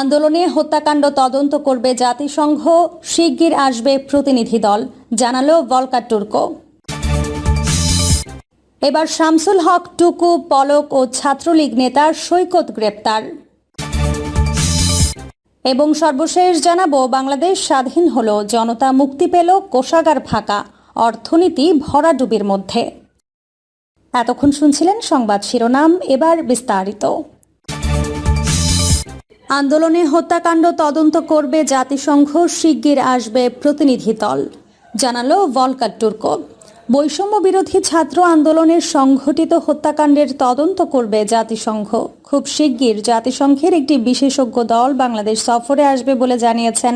আন্দোলনে হত্যাকাণ্ড তদন্ত করবে জাতিসংঘ, শিগগির আসবে প্রতিনিধি দল, জানালো ভলকার টুর্কো। এবার শামসুল হক টুকু, পলক ও ছাত্রলীগ নেতার সৈকত গ্রেপ্তার। এবং সর্বশেষ জানাব, বাংলাদেশ স্বাধীন হল, জনতা মুক্তি পেল, কোষাগার ফাঁকা, অর্থনীতি ভরাডুবির মধ্যে। এতক্ষণ শুনছিলেন সংবাদ শিরোনাম, এবার বিস্তারিত। আন্দোলনে হত্যাকাণ্ড তদন্ত করবে জাতিসংঘ, শিগগির আসবে প্রতিনিধি দল। জানালো ভলকার টুর্কো। বৈষম্য বিরোধী ছাত্র আন্দোলনের সংঘটিত হত্যাকাণ্ডের তদন্ত করবে জাতিসংঘ। খুব শিগগির জাতিসংঘের একটি বিশেষজ্ঞ দল বাংলাদেশ সফরে আসবে বলে জানিয়েছেন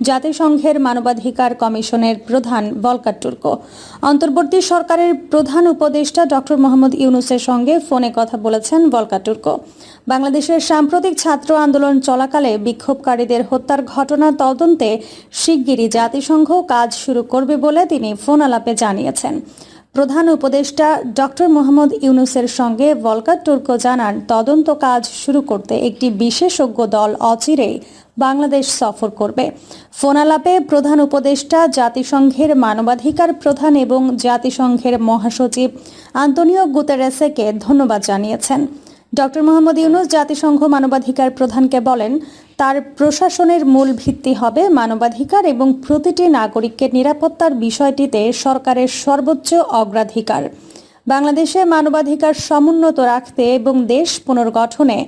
জাতিসংঘের মানবাধিকার কমিশনের প্রধান ভলকার টুর্কো অন্তর্বর্তী সরকারের প্রধান উপদেষ্টা ডক্টর মোহাম্মদ ইউনুসের সঙ্গে ফোনে কথা বলেছেন ভলকার টুর্কো বাংলাদেশের সাম্প্রতিক ছাত্র আন্দোলন চলাকালে বিক্ষোভকারীদের হত্যার ঘটনা তদন্তে শিগগিরই জাতিসংঘ কাজ শুরু করবে বলে তিনি ফোন আলাপে জানিয়েছেন। প্রধান উপদেষ্টা ডক্টর মোহাম্মদ ইউনুসের সঙ্গে ভলকার টুর্কো জানান, তদন্ত কাজ শুরু করতে একটি বিশেষজ্ঞ দল অচিরেই বাংলাদেশ সফর করবে। ফোনালাপে প্রধান উপদেষ্টা, জাতিসংঘের মানবাধিকার প্রধান এবং জাতিসংঘের মহাসচিব আন্তনিও গুতেরেসেকে ধন্যবাদ জানিয়েছেন। ডক্টর মোহাম্মদ ইউনুস জাতিসংঘ মানবাধিকার প্রধানকে বলেন, তার প্রশাসনের মূল ভিত্তি হবে মানবাধিকার এবং প্রতিটি নাগরিককে নিরাপত্তার বিষয়টিতে সরকারের সর্বোচ্চ অগ্রাধিকার। বাংলাদেশে মানবাধিকার সমুন্নত রাখতে এবং দেশ পুনর্গঠনে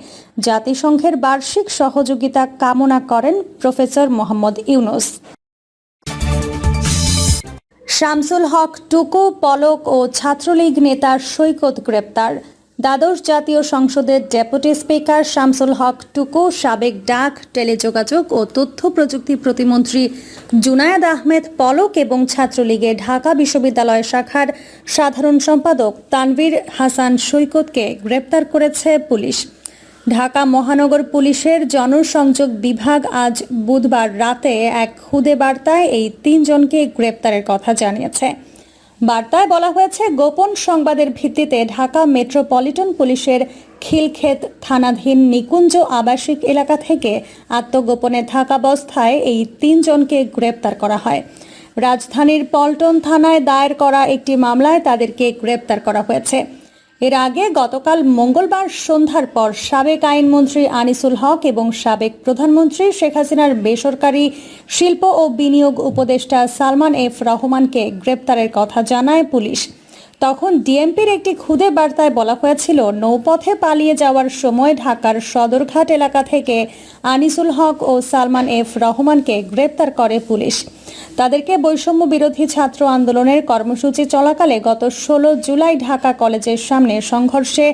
জাতিসংঘের বার্ষিক সহযোগিতা কামনা করেন প্রফেসর মোহাম্মদ ইউনুস। শামসুল হক টুকু, পলক ও ছাত্রলীগ নেতা সৈকত গ্রেপ্তার। দ্বাদশ জাতীয় সংসদের ডেপুটি স্পিকার শামসুল হক টুকু, সাবেক ডাক, টেলিযোগাযোগ ও তথ্য প্রযুক্তি প্রতিমন্ত্রী জুনায়েদ আহমেদ পলক এবং ছাত্রলীগের ঢাকা বিশ্ববিদ্যালয় শাখার সাধারণ সম্পাদক তানভীর হাসান সৈকতকে গ্রেপ্তার করেছে পুলিশ। ঢাকা মহানগর পুলিশের জনসংযোগ বিভাগ আজ বুধবার রাতে এক খুদে বার্তায় এই তিনজনকে গ্রেপ্তারের কথা জানিয়েছে। বার্তায় বলা হয়েছে, গোপন সংবাদের ভিত্তিতে ঢাকা মেট্রোপলিটন পুলিশের খিলক্ষেত থানাধীন নিকুঞ্জ আবাসিক এলাকা থেকে আত্মগোপনে থাকাবস্থায় এই তিনজনকে গ্রেপ্তার করা হয়। রাজধানীর পল্টন থানায় দায়ের করা একটি মামলায় তাদেরকে গ্রেপ্তার করা হয়েছে। এর আগে গতকাল মঙ্গলবার সন্ধ্যার পর সাবেক আইনমন্ত্রী আনিসুল হক এবং সাবেক প্রধানমন্ত্রী শেখ হাসিনার বেসরকারি শিল্প ও বিনিয়োগ উপদেষ্টা সালমান এফ রহমানকে গ্রেপ্তারের কথা জানায় পুলিশ। তখন ডিএমপির একটি খুদে বার্তায় বলা হয়েছিল, নৌপথে পালিয়ে যাওয়ার সময় ঢাকার সদরঘাট এলাকা থেকে আনিসুল হক ও সালমান এফ রহমানকে গ্রেপ্তার করে পুলিশ। তাদেরকে বৈষম্য বিরোধী ছাত্র আন্দোলনের কর্মসূচি চলাকালে গত ষোলো জুলাই ঢাকা কলেজের সামনে সংঘর্ষে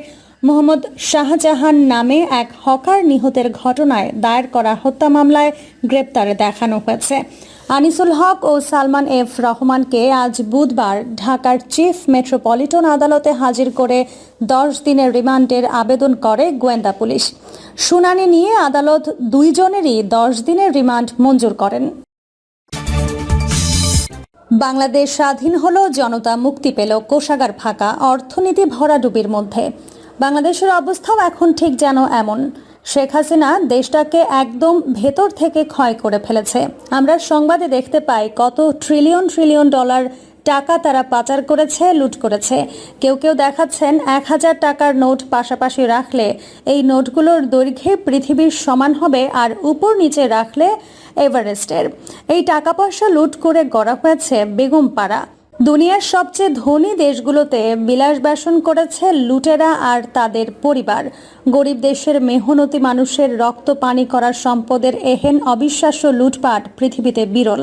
মোহাম্মদ শাহজাহান নামে এক হকার নিহতের ঘটনায় দায়ের করা হত্যা মামলায় গ্রেপ্তারে দেখানো হয়েছে। আনিসুল হক ও সালমান এফ রহমানকে আজ বুধবার ঢাকার চিফ মেট্রোপলিটন আদালতে হাজির করে দশ দিনের রিমান্ডের আবেদন করে গোয়েন্দা পুলিশ। শুনানি নিয়ে আদালত দুইজনেরই দশ দিনের রিমান্ড মঞ্জুর করেন। বাংলাদেশ স্বাধীন হলো, জনতা মুক্তি পেল, কোষাগার ফাঁকা, অর্থনীতি ভরাডুবির মধ্যে। বাংলাদেশের অবস্থাও এখন ঠিক যেন এমন। শেখ হাসিনা দেশটাকে একদম ভেতর থেকে ক্ষয় করে ফেলেছে। আমরা সংবাদে দেখতে পাই কত ট্রিলিয়ন ট্রিলিয়ন ডলার টাকা তারা পাচার করেছে, লুট করেছে। কেউ কেউ দেখাচ্ছেন এক হাজার টাকার নোট পাশাপাশি রাখলে। এই নোটগুলোর দৈর্ঘ্যে পৃথিবীর সমান হবে আর উপর নিচে রাখলে এভারেস্টের। এই টাকা পয়সা লুট করে গড়া হয়েছে বেগমপাড়া দুনিয়ার সবচেয়ে ধনী দেশগুলোতে বিলাস ব্যাসন করেছে লুটেরা আর তাদের পরিবার। গরিব দেশের মেহনতি মানুষের রক্ত পানি করার সম্পদের এহেন অবিশ্বাস্য লুটপাট পৃথিবীতে বিরল।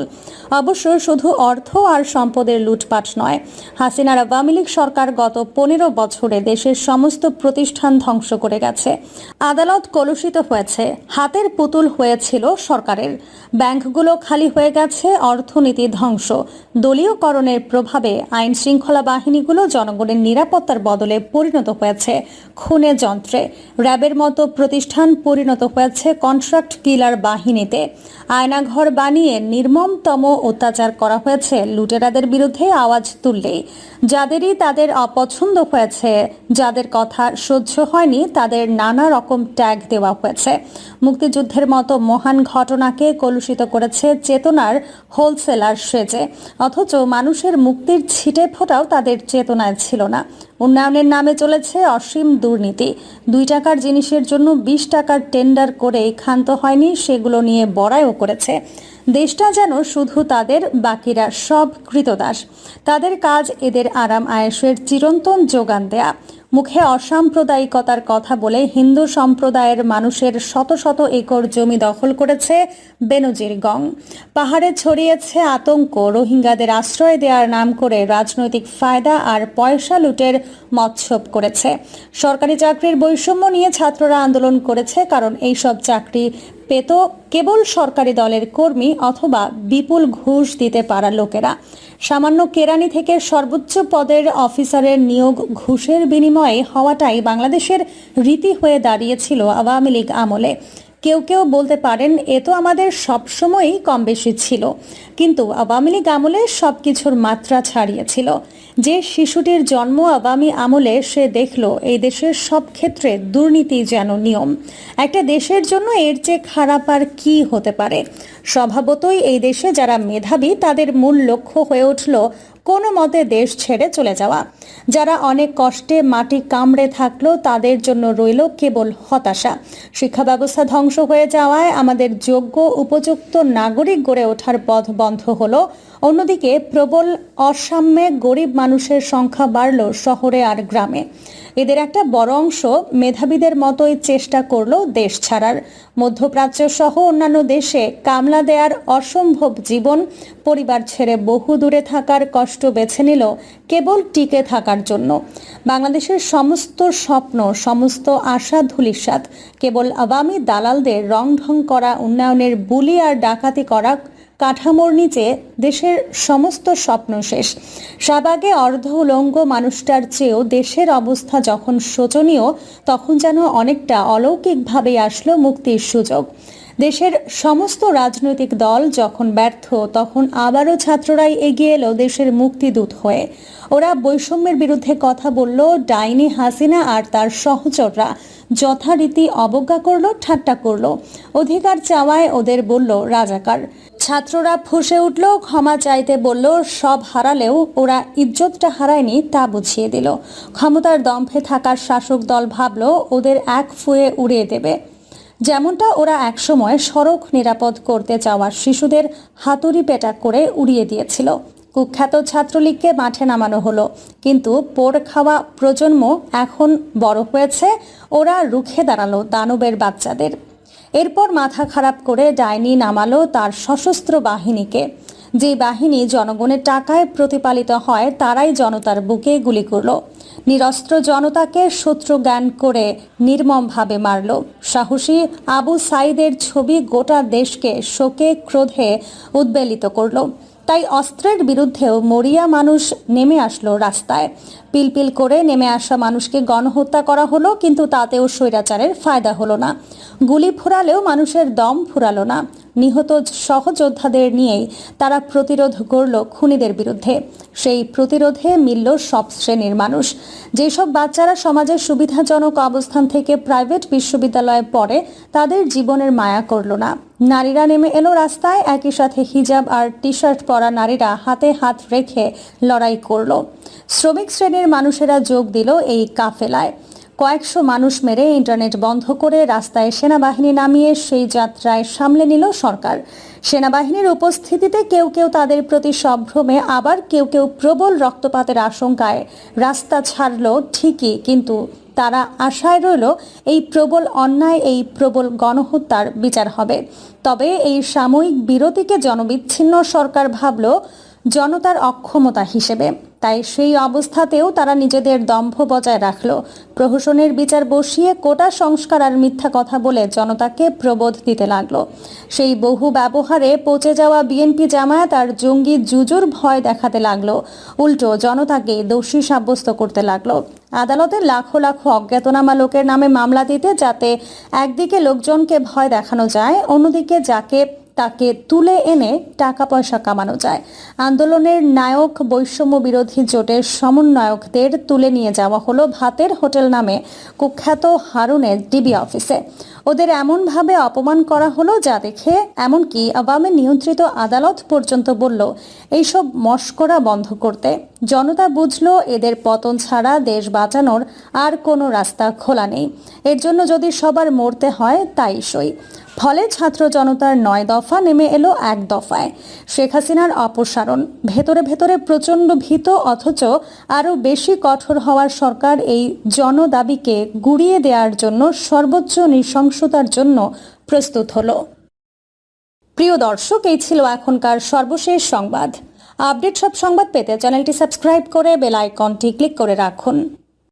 অবশ্য শুধু অর্থ আর সম্পদের লুটপাট নয়, হাসিনার আওয়ামী লীগ সরকার গত পনেরো বছরে দেশের সমস্ত প্রতিষ্ঠান ধ্বংস করে গেছে। আদালত কলুষিত হয়েছে, হাতের পুতুল হয়েছিল সরকারের। ব্যাংকগুলো খালি হয়ে গেছে, অর্থনীতি ধ্বংস। দলীয়করণের স্বতন্ত্রভাবে আইন শৃঙ্খলা বাহিনীগুলো জনগণের নিরাপত্তার বদলে পরিণত হয়েছে। খুনে যন্ত্রে র্যাবের মতো প্রতিষ্ঠান পরিণত হয়েছে কন্ট্রাক্ট কিলার বাহিনীতে। আয়নাঘর বানিয়ে নির্মমতম অত্যাচার করা হয়েছে লুটেরাদের বিরুদ্ধে আওয়াজ তুললেই। যাদেরই তাদের অপছন্দ হয়েছে, যাদের কথা সহ্য হয়নি, তাদের নানা রকম ট্যাগ দেওয়া হয়েছে। মুক্তিযুদ্ধের মতো মহান ঘটনাকে কলুষিত করেছে চেতনার হোলসেলার সেজে। অথচ মানুষের মুক্তির ছিটে ফোটাও তাদের চেতনায় ছিল না। উন্নয়নের নামে চলেছে অসীম দুর্নীতি। দুই টাকার জিনিসের জন্য বিশ টাকার টেন্ডার করে ক্ষান্ত হয়নি, সেগুলো নিয়ে বড়াইও করেছে। দেশটা যেন শুধু তাদের, বাকিরা সব কৃতদাস। তাদের কাজ এদের আরাম আয়েসের চিরন্তন যোগান দেয়া। মুখে অসাম্প্রদায়িকতার কথা বলে হিন্দু সম্প্রদায়ের মানুষের শত শত একর জমি দখল করেছে বেনজির গং। পাহাড়ে ছড়িয়েছে আতঙ্ক, রোহিঙ্গাদের আশ্রয় দেওয়ার নাম করে রাজনৈতিক ফায়দা আর পয়সা লুটের মৎসব করেছে। সরকারি চাকরির বৈষম্য নিয়ে ছাত্ররা আন্দোলন করেছে, কারণ এইসব চাকরি পেত কেবল সরকারি দলের কর্মী অথবা বিপুল ঘুষ দিতে পারা লোকেরা। সামান্য কেরানি থেকে সর্বোচ্চ পদের অফিসারের নিয়োগ ঘুষের বিনিময়ে হওয়াটাই বাংলাদেশের রীতি হয়ে দাঁড়িয়েছিল আওয়ামী লীগ আমলে। কেউ কেউ বলতে পারেন এ তো আমাদের সবসময়ই কম বেশি ছিল। কিন্তু আওয়ামী লীগ আমলে সব কিছুর মাত্রা ছাড়িয়েছিল। যে শিশুটির জন্ম আওয়ামী আমলে সে দেখল এই দেশের সব ক্ষেত্রে দুর্নীতি যেন নিয়ম। একটা দেশের জন্য এর চেয়ে খারাপ আর কি হতে পারে? স্বভাবতই এই দেশে যারা মেধাবী, তাদের মূল লক্ষ্য হয়ে উঠল কোনো মতে দেশ ছেড়ে চলে যাওয়া। যারা অনেক কষ্টে মাটি কামড়ে থাকল, তাদের জন্য রইল কেবল হতাশা। শিক্ষা ব্যবস্থা ধ্বংস হয়ে যাওয়ায় আমাদের যোগ্য, উপযুক্ত নাগরিক গড়ে ওঠার পথ বন্ধ হলো অন্যদিকে প্রবল অসাম্যে গরিব মানুষের সংখ্যা বাড়ল শহরে আর গ্রামে। এদের একটা বড় অংশ মেধাবীদের মতোই চেষ্টা করল দেশ ছাড়ার। মধ্যপ্রাচ্য সহ অন্যান্য দেশে কামলা দেয়ার অসম্ভব জীবন পরিবার ছেড়ে বহু দূরে থাকার কষ্ট বেছে নিল কেবল টিকে থাকার জন্য। বাংলাদেশের সমস্ত স্বপ্ন, সমস্ত আশা ধুলিসাৎ। কেবল আওয়ামী দালালদের রং ঢং করা, উন্নয়নের বুলি আর ডাকাতি করা কাঠামোর নিচে দেশের সমস্ত স্বপ্ন শেষ। সাবাগে অর্ধ উলঙ্গ মানুষটার চেয়েও দেশের অবস্থা যখন শোচনীয়, তখন যেন অনেকটা অলৌকিকভাবে আসলো মুক্তির সুযোগ। দেশের সমস্ত রাজনৈতিক দল যখন ব্যর্থ, তখন আবারও ছাত্ররাই এগিয়ে এলো দেশের মুক্তিদূত হয়ে। ওরা বৈষম্যের বিরুদ্ধে কথা বলল, ডাইনি হাসিনা আর তার সহচররা যথারীতি অবজ্ঞা করল, ঠাট্টা করল। অধিকার চাওয়ায় ওদের বলল, রাজাকার। ছাত্ররা ফুসে উঠল, ক্ষমা চাইতে বলল, সব হারালেও ওরা ইজ্জতটা হারায়নি তা বুঝিয়ে দিল। ক্ষমতার দম্ভে থাকার শাসক দল ভাবল, ওদের এক ফুয়ে উড়িয়ে দেবে। যেমনটা ওরা একসময় সড়ক নিরাপদ করতে চাওয়া শিশুদের হাতুড়ি পেটা করে উড়িয়ে দিয়েছিল। কুখ্যাত ছাত্রলীগকে মাঠে নামানো হলো, কিন্তু পোড় খাওয়া প্রজন্ম এখন বড় হয়েছে, ওরা রুখে দাঁড়াল দানবের বাচ্চাদের। এরপর মাথা খারাপ করে ডাইনি নামালো তার সশস্ত্র বাহিনীকে। যে বাহিনী জনগণের টাকায় প্রতিপালিত হয়, তারাই জনতার বুকে গুলি করল। নিরস্ত্র জনতাকে শত্রু জ্ঞান করে নির্মমভাবে মারল। সাহসী আবু সাইদের ছবি গোটা দেশকে শোকে, ক্রোধে উদ্বেলিত করল। তাই অস্ত্রের বিরুদ্ধেও মরিয়া মানুষ নেমে আসলো রাস্তায়। পিলপিল করে নেমে আসা মানুষকে গণহত্যা করা হলো, কিন্তু তাতেও স্বৈরাচারের ফায়দা হলো না। গুলি ফুরালেও মানুষের দম ফুরালো না। নিহত সহযোদ্ধাদের নিয়েই তারা প্রতিরোধ গড়ল খুনিদের বিরুদ্ধে। সেই প্রতিরোধে মিলল সব শ্রেণির মানুষ। যেসব বাচ্চারা সমাজের সুবিধাজনক অবস্থান থেকে প্রাইভেট বিশ্ববিদ্যালয়ে পড়ে, তাদের জীবনের মায়া করল না। নারীরা নেমে এলো রাস্তায়, একই সাথে হিজাব আর টি শার্ট পরা নারীরা হাতে হাত রেখে লড়াই করল। শ্রমিক শ্রেণির মানুষেরা যোগ দিল এই কাফেলায়। কয়েকশো মানুষ মেরে ইন্টারনেট বন্ধ করে রাস্তায় সেনাবাহিনী নামিয়ে সেই যাত্রায় সামলে নিল সরকার। সেনাবাহিনীর উপস্থিতিতে কেউ কেউ তাদের প্রতি সম্ভ্রমে, আবার কেউ কেউ প্রবল রক্তপাতের আশঙ্কায় রাস্তা ছাড়ল ঠিকই, কিন্তু তারা আশায় রইল এই প্রবল অন্যায়, এই প্রবল গণহত্যার বিচার হবে। তবে এই সাময়িক বিরতিকে জনবিচ্ছিন্ন সরকার ভাবল জনতার অক্ষমতা হিসেবে। তাই সেই অবস্থাতেও তারা নিজেদের দম্ভ বজায় রাখল। প্রহসনের বিচার বসিয়ে কোটা সংস্কার আর মিথ্যা কথা বলে জনতাকে প্রবোধ দিতে লাগল। সেই বহু ব্যবহারে পচে যাওয়া বিএনপি জামায়াত আর জঙ্গি জুজুর ভয় দেখাতে লাগল। উল্টো জনতাকে দোষী সাব্যস্ত করতে লাগল। আদালতে লাখো লাখো অজ্ঞাতনামা লোকের নামে মামলা দিতে যাতে একদিকে লোকজনকে ভয় দেখানো যায়, অন্যদিকে যাকে তাকে তুলে এনে টাকা পয়সা কামানো যায়। আন্দোলনের নায়ক বৈষম্য বিরোধী জোটের সমন্বয়কদের তুলে নিয়ে যাওয়া হলো ভাতের হোটেল নামে কুখ্যাত হারুনের ডিবি অফিসে। ওদের এমনভাবে অপমান করা হলো যা দেখে এমনকি আওয়ামী নিয়ন্ত্রিত আদালত পর্যন্ত বলল, এইসব মস্করা বন্ধ করতে। জনতা বুঝলো, এদের পতন ছাড়া দেশ বাঁচানোর আর কোনো রাস্তা খোলা নেই। এর জন্য যদি সবার মরতে হয়, তাই সই। ফলে ছাত্র জনতার নয় দফা নেমে এলো এক দফায়। শেখ হাসিনার অপসারণ, ভেতরে ভেতরে প্রচণ্ড ভীত অথচ আরও বেশি কঠোর হওয়ার সরকার এই জনদাবিকে গুড়িয়ে দেওয়ার জন্য সর্বোচ্চ নৃশংসতার জন্য প্রস্তুত হলো। প্রিয় দর্শক, এই ছিল এখনকার সর্বশেষ সংবাদ। আপডেট সব সংবাদ পেতে চ্যানেলটি সাবস্ক্রাইব করে বেল আইকনটি ক্লিক করে রাখুন।